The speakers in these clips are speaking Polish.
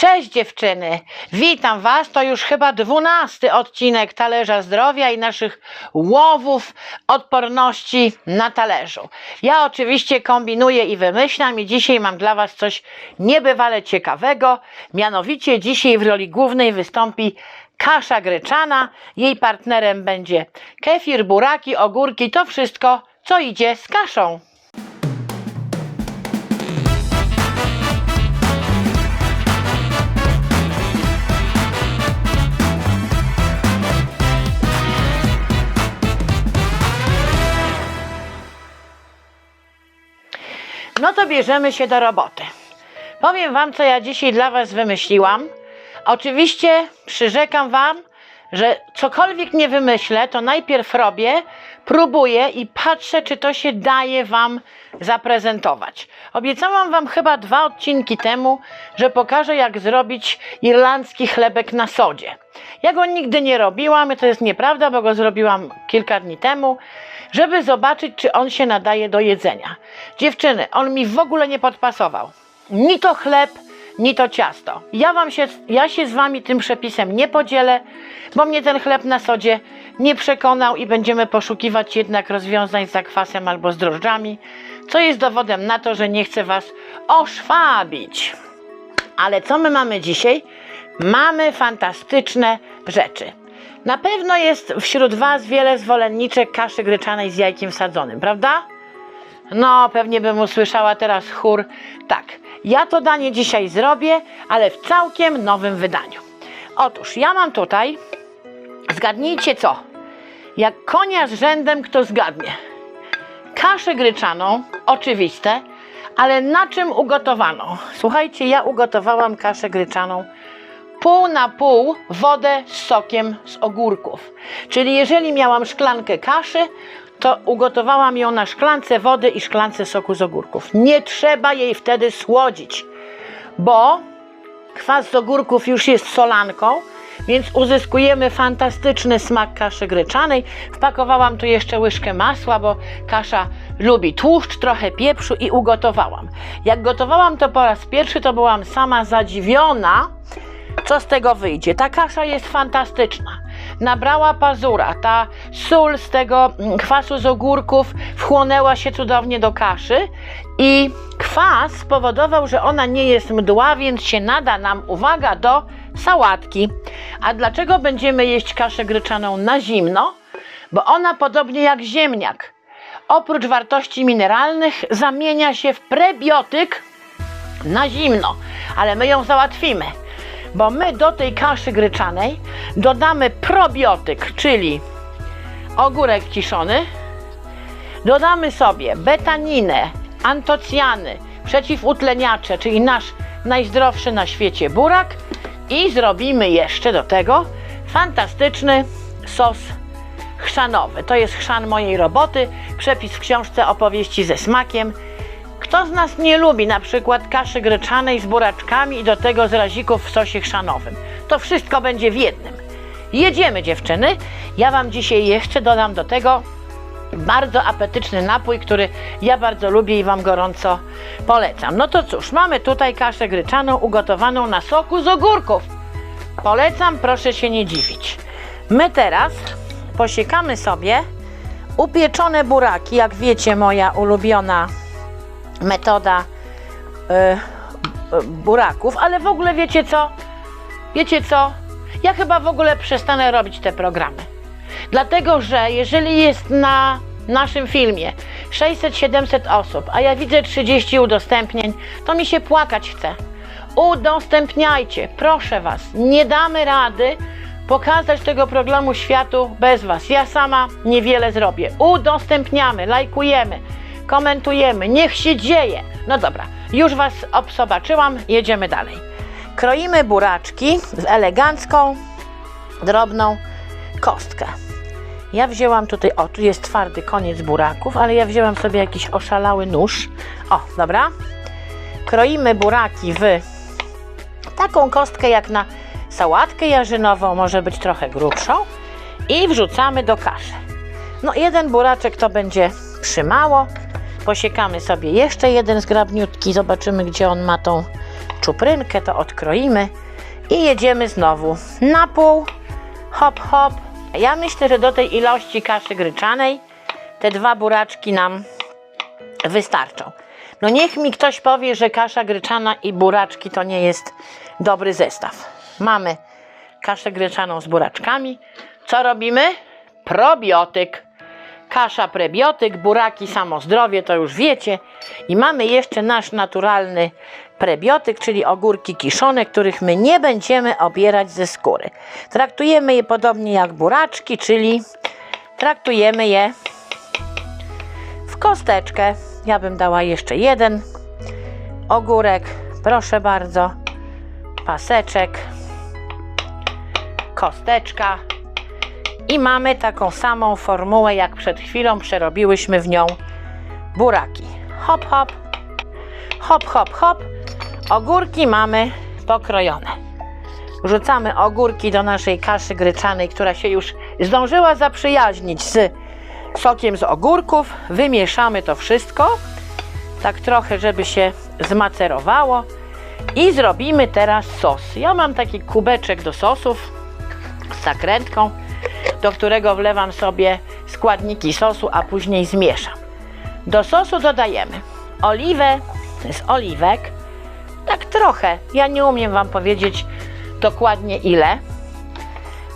Cześć dziewczyny, witam Was. To już chyba dwunasty odcinek Talerza Zdrowia i naszych łowów odporności na talerzu. Ja oczywiście kombinuję i wymyślam i dzisiaj mam dla Was coś niebywale ciekawego. Mianowicie dzisiaj w roli głównej wystąpi kasza gryczana. Jej partnerem będzie kefir, buraki, ogórki, to wszystko, co idzie z kaszą. No to bierzemy się do roboty. Powiem Wam, co ja dzisiaj dla Was wymyśliłam. Oczywiście przyrzekam Wam, że cokolwiek nie wymyślę, to najpierw robię, próbuję i patrzę, czy to się daje Wam zaprezentować. Obiecałam Wam chyba dwa odcinki temu, że pokażę, jak zrobić irlandzki chlebek na sodzie. Ja go nigdy nie robiłam, to jest nieprawda, bo go zrobiłam kilka dni temu, żeby zobaczyć, czy on się nadaje do jedzenia. Dziewczyny, on mi w ogóle nie podpasował. Ni to chleb, ni to ciasto. Ja, wam się, ja się z wami tym przepisem nie podzielę, bo mnie ten chleb na sodzie nie przekonał i będziemy poszukiwać jednak rozwiązań z zakwasem albo z drożdżami, co jest dowodem na to, że nie chcę was oszwabić. Ale co my mamy dzisiaj? Mamy fantastyczne rzeczy. Na pewno jest wśród Was wiele zwolenniczek kaszy gryczanej z jajkiem sadzonym, prawda? No, pewnie bym usłyszała teraz chór. Tak, ja to danie dzisiaj zrobię, ale w całkiem nowym wydaniu. Otóż ja mam tutaj, zgadnijcie co? Jak konia z rzędem, kto zgadnie? Kaszę gryczaną, oczywiste, ale na czym ugotowaną? Słuchajcie, ja ugotowałam kaszę gryczaną pół na pół wodę z sokiem z ogórków. Czyli jeżeli miałam szklankę kaszy, to ugotowałam ją na szklance wody i szklance soku z ogórków. Nie trzeba jej wtedy słodzić, bo kwas z ogórków już jest solanką, więc uzyskujemy fantastyczny smak kaszy gryczanej. Wpakowałam tu jeszcze łyżkę masła, bo kasza lubi tłuszcz, trochę pieprzu i ugotowałam. Jak gotowałam to po raz pierwszy, to byłam sama zadziwiona, co z tego wyjdzie. Ta kasza jest fantastyczna. Nabrała pazura, ta sól z tego mm, kwasu z ogórków wchłonęła się cudownie do kaszy i kwas spowodował, że ona nie jest mdła, więc się nada nam, uwaga, do sałatki. A dlaczego będziemy jeść kaszę gryczaną na zimno? Bo ona podobnie jak ziemniak, oprócz wartości mineralnych, zamienia się w prebiotyk na zimno, ale my ją załatwimy bo my do tej kaszy gryczanej dodamy probiotyk, czyli ogórek kiszony, dodamy sobie betaninę, antocjany, przeciwutleniacze, czyli nasz najzdrowszy na świecie burak i zrobimy jeszcze do tego fantastyczny sos chrzanowy. To jest chrzan mojej roboty, przepis w książce opowieści ze smakiem. Kto z nas nie lubi na przykład kaszy gryczanej z buraczkami i do tego z razików w sosie chrzanowym? To wszystko będzie w jednym. Jedziemy dziewczyny. Ja Wam dzisiaj jeszcze dodam do tego bardzo apetyczny napój, który ja bardzo lubię i Wam gorąco polecam. No to cóż, mamy tutaj kaszę gryczaną ugotowaną na soku z ogórków. Polecam, proszę się nie dziwić. My teraz posiekamy sobie upieczone buraki, jak wiecie, moja ulubiona metoda y, y, buraków, ale w ogóle wiecie co? Wiecie co? Ja chyba w ogóle przestanę robić te programy. Dlatego, że jeżeli jest na naszym filmie 600-700 osób, a ja widzę 30 udostępnień, to mi się płakać chce. Udostępniajcie, proszę Was. Nie damy rady pokazać tego programu światu bez Was. Ja sama niewiele zrobię. Udostępniamy, lajkujemy komentujemy, niech się dzieje. No dobra, już Was obsobaczyłam, jedziemy dalej. Kroimy buraczki z elegancką, drobną kostkę. Ja wzięłam tutaj, o tu jest twardy koniec buraków, ale ja wzięłam sobie jakiś oszalały nóż. O, dobra. Kroimy buraki w taką kostkę jak na sałatkę jarzynową, może być trochę grubszą i wrzucamy do kaszy. No jeden buraczek to będzie przymało, posiekamy sobie jeszcze jeden zgrabniutki, zobaczymy gdzie on ma tą czuprynkę, to odkroimy i jedziemy znowu na pół. Hop, hop. Ja myślę, że do tej ilości kaszy gryczanej te dwa buraczki nam wystarczą. No niech mi ktoś powie, że kasza gryczana i buraczki to nie jest dobry zestaw. Mamy kaszę gryczaną z buraczkami. Co robimy? Probiotyk. Kasza prebiotyk, buraki samozdrowie, to już wiecie. I mamy jeszcze nasz naturalny prebiotyk, czyli ogórki kiszone, których my nie będziemy obierać ze skóry. Traktujemy je podobnie jak buraczki, czyli traktujemy je w kosteczkę. Ja bym dała jeszcze jeden ogórek, proszę bardzo, paseczek, kosteczka i mamy taką samą formułę, jak przed chwilą przerobiłyśmy w nią buraki. Hop, hop, hop, hop, hop. Ogórki mamy pokrojone. Wrzucamy ogórki do naszej kaszy gryczanej, która się już zdążyła zaprzyjaźnić z sokiem z ogórków. Wymieszamy to wszystko, tak trochę, żeby się zmacerowało. I zrobimy teraz sos. Ja mam taki kubeczek do sosów z zakrętką, do którego wlewam sobie składniki sosu, a później zmieszam. Do sosu dodajemy oliwę z oliwek, tak trochę. Ja nie umiem Wam powiedzieć dokładnie ile.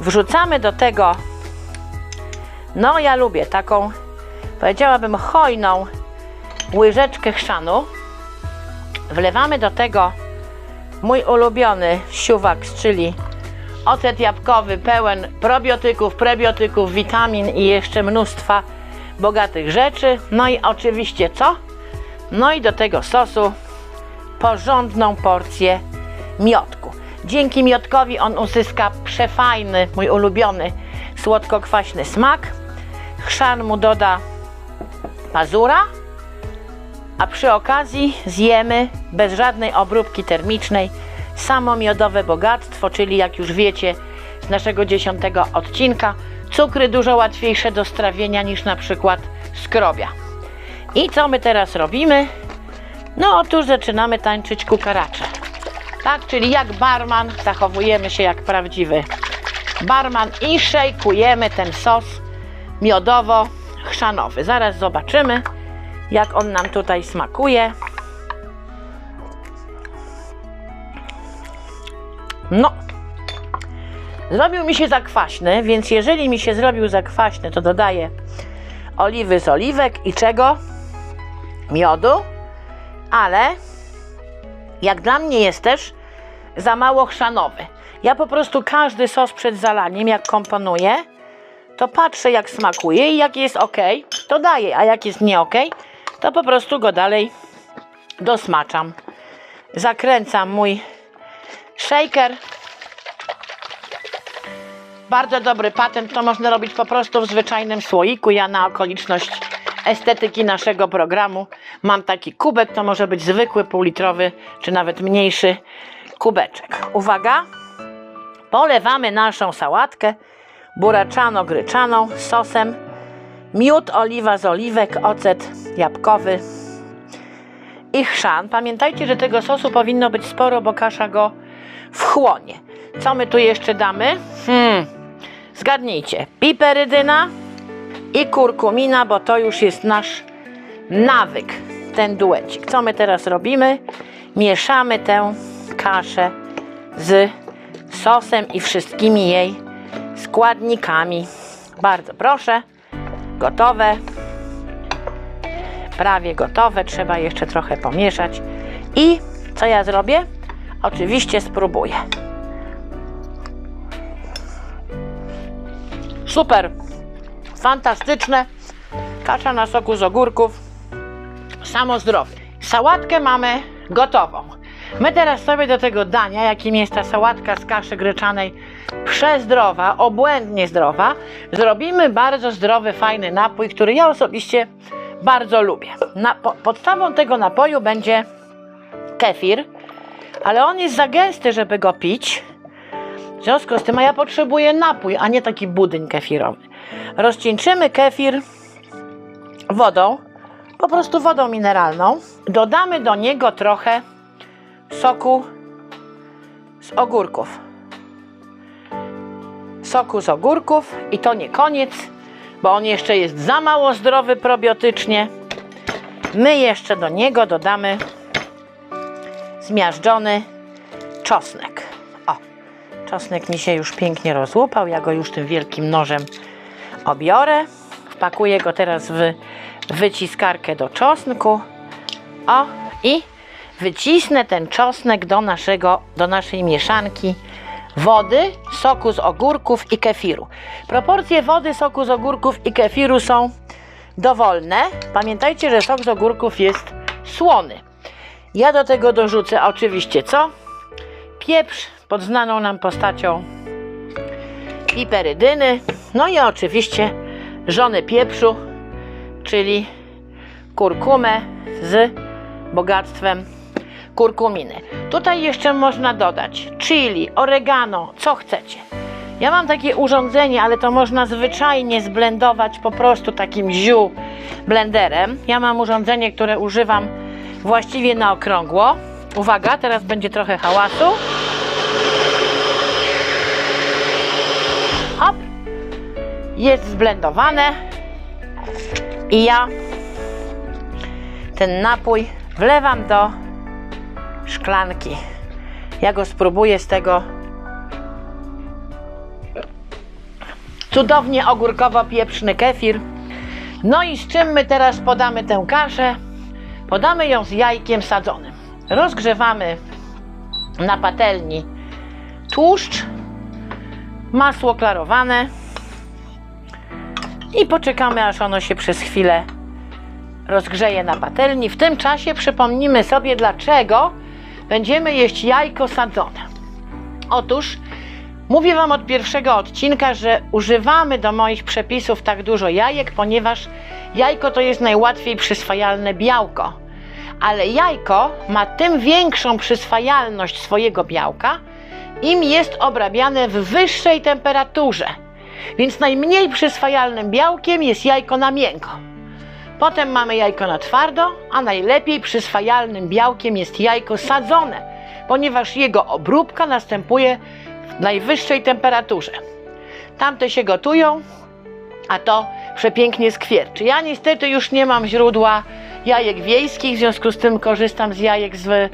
Wrzucamy do tego, no ja lubię taką, powiedziałabym hojną łyżeczkę chrzanu. Wlewamy do tego mój ulubiony siuwak, czyli ocet jabłkowy pełen probiotyków, prebiotyków, witamin i jeszcze mnóstwa bogatych rzeczy. No i oczywiście co? No i do tego sosu porządną porcję miodku. Dzięki miodkowi on uzyska przefajny, mój ulubiony, słodko-kwaśny smak. Chrzan mu doda pazura, a przy okazji zjemy bez żadnej obróbki termicznej samo miodowe bogactwo, czyli jak już wiecie z naszego dziesiątego odcinka, cukry dużo łatwiejsze do strawienia niż na przykład skrobia. I co my teraz robimy? No otóż zaczynamy tańczyć kukaracze. Tak, czyli jak barman zachowujemy się jak prawdziwy barman i szejkujemy ten sos miodowo-chrzanowy. Zaraz zobaczymy, jak on nam tutaj smakuje. No, zrobił mi się za kwaśny, więc jeżeli mi się zrobił za kwaśny, to dodaję oliwy z oliwek i czego? Miodu, ale jak dla mnie jest też za mało chrzanowy. Ja po prostu każdy sos przed zalaniem, jak komponuję, to patrzę jak smakuje i jak jest ok, to daję, a jak jest nie ok, to po prostu go dalej dosmaczam. Zakręcam mój shaker. Bardzo dobry patent, to można robić po prostu w zwyczajnym słoiku. Ja na okoliczność estetyki naszego programu mam taki kubek, to może być zwykły półlitrowy, czy nawet mniejszy kubeczek. Uwaga, polewamy naszą sałatkę buraczano-gryczaną sosem, miód, oliwa z oliwek, ocet jabłkowy i chrzan. Pamiętajcie, że tego sosu powinno być sporo, bo kasza go wchłonie. Co my tu jeszcze damy? Hmm, zgadnijcie. Piperydyna i kurkumina, bo to już jest nasz nawyk, ten duecik. Co my teraz robimy? Mieszamy tę kaszę z sosem i wszystkimi jej składnikami. Bardzo proszę. Gotowe. Prawie gotowe. Trzeba jeszcze trochę pomieszać. I co ja zrobię? Oczywiście spróbuję. Super. Fantastyczne. Kasza na soku z ogórków. Samo zdrowie. Sałatkę mamy gotową. My teraz sobie do tego dania, jakim jest ta sałatka z kaszy gryczanej, przezdrowa, obłędnie zdrowa, zrobimy bardzo zdrowy, fajny napój, który ja osobiście bardzo lubię. Na, po, podstawą tego napoju będzie kefir, ale on jest za gęsty, żeby go pić. W związku z tym, a ja potrzebuję napój, a nie taki budyń kefirowy. Rozcieńczymy kefir wodą, po prostu wodą mineralną. Dodamy do niego trochę soku z ogórków. Soku z ogórków i to nie koniec, bo on jeszcze jest za mało zdrowy probiotycznie. My jeszcze do niego dodamy zmiażdżony czosnek. O, czosnek mi się już pięknie rozłupał. Ja go już tym wielkim nożem obiorę. Wpakuję go teraz w wyciskarkę do czosnku. O, i wycisnę ten czosnek do, naszego, do naszej mieszanki wody, soku z ogórków i kefiru. Proporcje wody, soku z ogórków i kefiru są dowolne. Pamiętajcie, że sok z ogórków jest słony. Ja do tego dorzucę oczywiście co? Pieprz pod znaną nam postacią piperydyny. No i oczywiście żonę pieprzu, czyli kurkumę z bogactwem kurkuminy. Tutaj jeszcze można dodać chili, oregano, co chcecie. Ja mam takie urządzenie, ale to można zwyczajnie zblendować po prostu takim ziu blenderem. Ja mam urządzenie, które używam właściwie na okrągło. Uwaga, teraz będzie trochę hałasu. Jest zblendowane. I ja ten napój wlewam do szklanki. Ja go spróbuję z tego cudownie ogórkowo-pieprzny kefir. No i z czym my teraz podamy tę kaszę? Podamy ją z jajkiem sadzonym. Rozgrzewamy na patelni tłuszcz, masło klarowane i poczekamy aż ono się przez chwilę rozgrzeje na patelni. W tym czasie przypomnimy sobie, dlaczego będziemy jeść jajko sadzone. Otóż mówię Wam od pierwszego odcinka, że używamy do moich przepisów tak dużo jajek, ponieważ jajko to jest najłatwiej przyswajalne białko. Ale jajko ma tym większą przyswajalność swojego białka, im jest obrabiane w wyższej temperaturze. Więc najmniej przyswajalnym białkiem jest jajko na miękko. Potem mamy jajko na twardo, a najlepiej przyswajalnym białkiem jest jajko sadzone, ponieważ jego obróbka następuje w najwyższej temperaturze. Tamte się gotują, a to przepięknie skwierczy. Ja niestety już nie mam źródła jajek wiejskich, w związku z tym korzystam z jajek z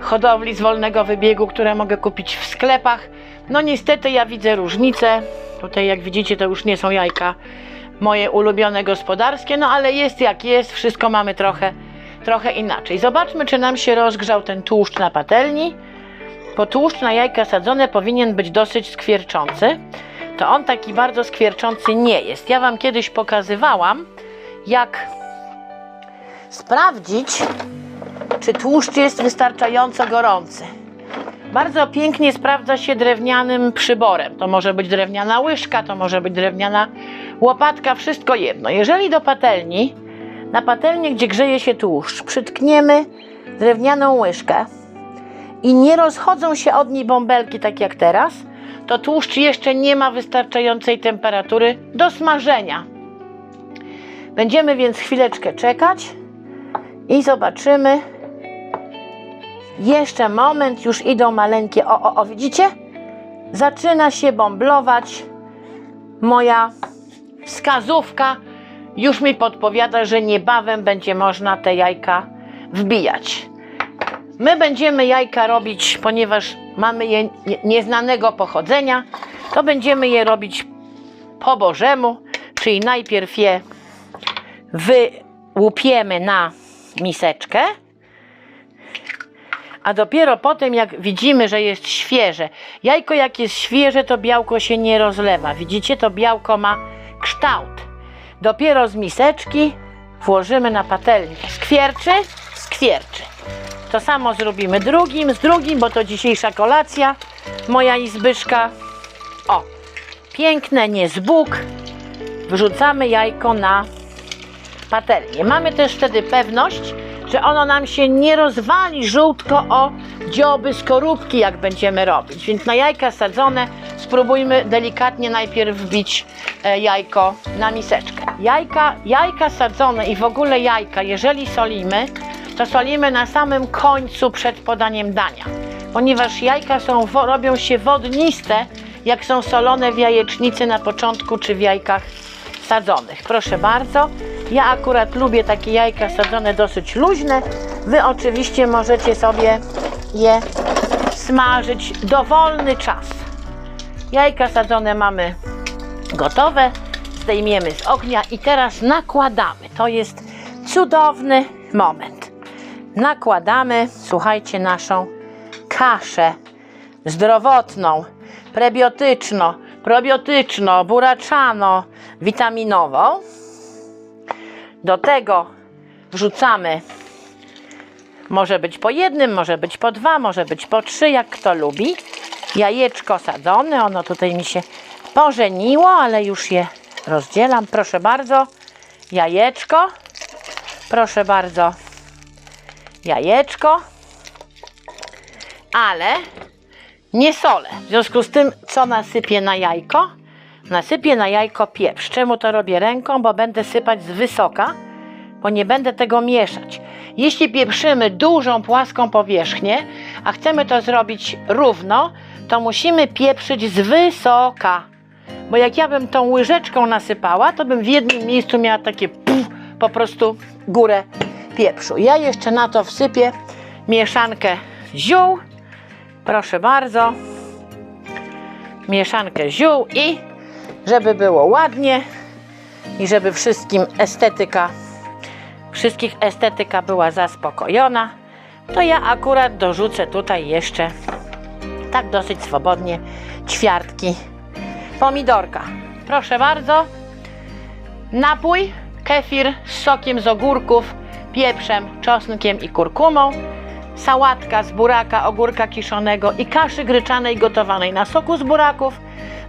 hodowli z wolnego wybiegu, które mogę kupić w sklepach. No niestety ja widzę różnicę. Tutaj jak widzicie to już nie są jajka moje ulubione gospodarskie, no ale jest jak jest, wszystko mamy trochę, trochę inaczej. Zobaczmy, czy nam się rozgrzał ten tłuszcz na patelni. Bo tłuszcz na jajka sadzone powinien być dosyć skwierczący. To on taki bardzo skwierczący nie jest. Ja Wam kiedyś pokazywałam, jak sprawdzić, czy tłuszcz jest wystarczająco gorący. Bardzo pięknie sprawdza się drewnianym przyborem. To może być drewniana łyżka, to może być drewniana łopatka, wszystko jedno. Jeżeli do patelni, na patelnię, gdzie grzeje się tłuszcz, przytkniemy drewnianą łyżkę i nie rozchodzą się od niej bąbelki tak jak teraz, to tłuszcz jeszcze nie ma wystarczającej temperatury do smażenia. Będziemy więc chwileczkę czekać i zobaczymy. Jeszcze moment, już idą maleńkie. O, o, o, widzicie? Zaczyna się bąblować moja wskazówka. Już mi podpowiada, że niebawem będzie można te jajka wbijać. My będziemy jajka robić, ponieważ mamy je nie- nieznanego pochodzenia, to będziemy je robić po bożemu, czyli najpierw je wyłupiemy na miseczkę, a dopiero potem, jak widzimy, że jest świeże. Jajko, jak jest świeże, to białko się nie rozlewa. Widzicie, to białko ma kształt. Dopiero z miseczki włożymy na patelnię. Skwierczy? Skwierczy. To samo zrobimy drugim, z drugim, bo to dzisiejsza kolacja. Moja izbyszka. O, piękne, nie z Bóg. Wrzucamy jajko na patelnię. Mamy też wtedy pewność, że ono nam się nie rozwali żółtko o dzioby skorupki, jak będziemy robić. Więc na jajka sadzone spróbujmy delikatnie najpierw wbić e, jajko na miseczkę. Jajka, jajka sadzone i w ogóle jajka, jeżeli solimy, to solimy na samym końcu przed podaniem dania. ponieważ jajka są, robią się wodniste, jak są solone w jajecznicy na początku czy w jajkach sadzonych. Proszę bardzo. Ja akurat lubię takie jajka sadzone dosyć luźne. Wy oczywiście możecie sobie je smażyć dowolny czas. Jajka sadzone mamy gotowe. Zdejmiemy z ognia i teraz nakładamy. To jest cudowny moment. Nakładamy, słuchajcie, naszą kaszę zdrowotną, prebiotyczno, probiotyczno, buraczano, witaminową. Do tego wrzucamy, może być po jednym, może być po dwa, może być po trzy, jak kto lubi. Jajeczko sadzone, ono tutaj mi się pożeniło, ale już je rozdzielam. Proszę bardzo, jajeczko, proszę bardzo, jajeczko, ale nie solę. W związku z tym, co nasypię na jajko? Nasypię na jajko pieprz. Czemu to robię ręką? Bo będę sypać z wysoka, bo nie będę tego mieszać. Jeśli pieprzymy dużą, płaską powierzchnię, a chcemy to zrobić równo, to musimy pieprzyć z wysoka. Bo jak ja bym tą łyżeczką nasypała, to bym w jednym miejscu miała takie puf, po prostu górę pieprzu. Ja jeszcze na to wsypię mieszankę ziół. Proszę bardzo. Mieszankę ziół i żeby było ładnie i żeby wszystkim estetyka, wszystkich estetyka była zaspokojona, to ja akurat dorzucę tutaj jeszcze tak dosyć swobodnie ćwiartki pomidorka. Proszę bardzo. Napój, kefir z sokiem z ogórków, pieprzem, czosnkiem i kurkumą. Sałatka z buraka, ogórka kiszonego i kaszy gryczanej gotowanej na soku z buraków.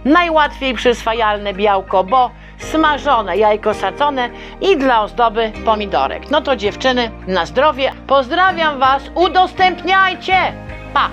Najłatwiej przyswajalne białko, bo smażone jajko sadzone i dla ozdoby pomidorek. No to dziewczyny, na zdrowie. Pozdrawiam Was, udostępniajcie! Pa!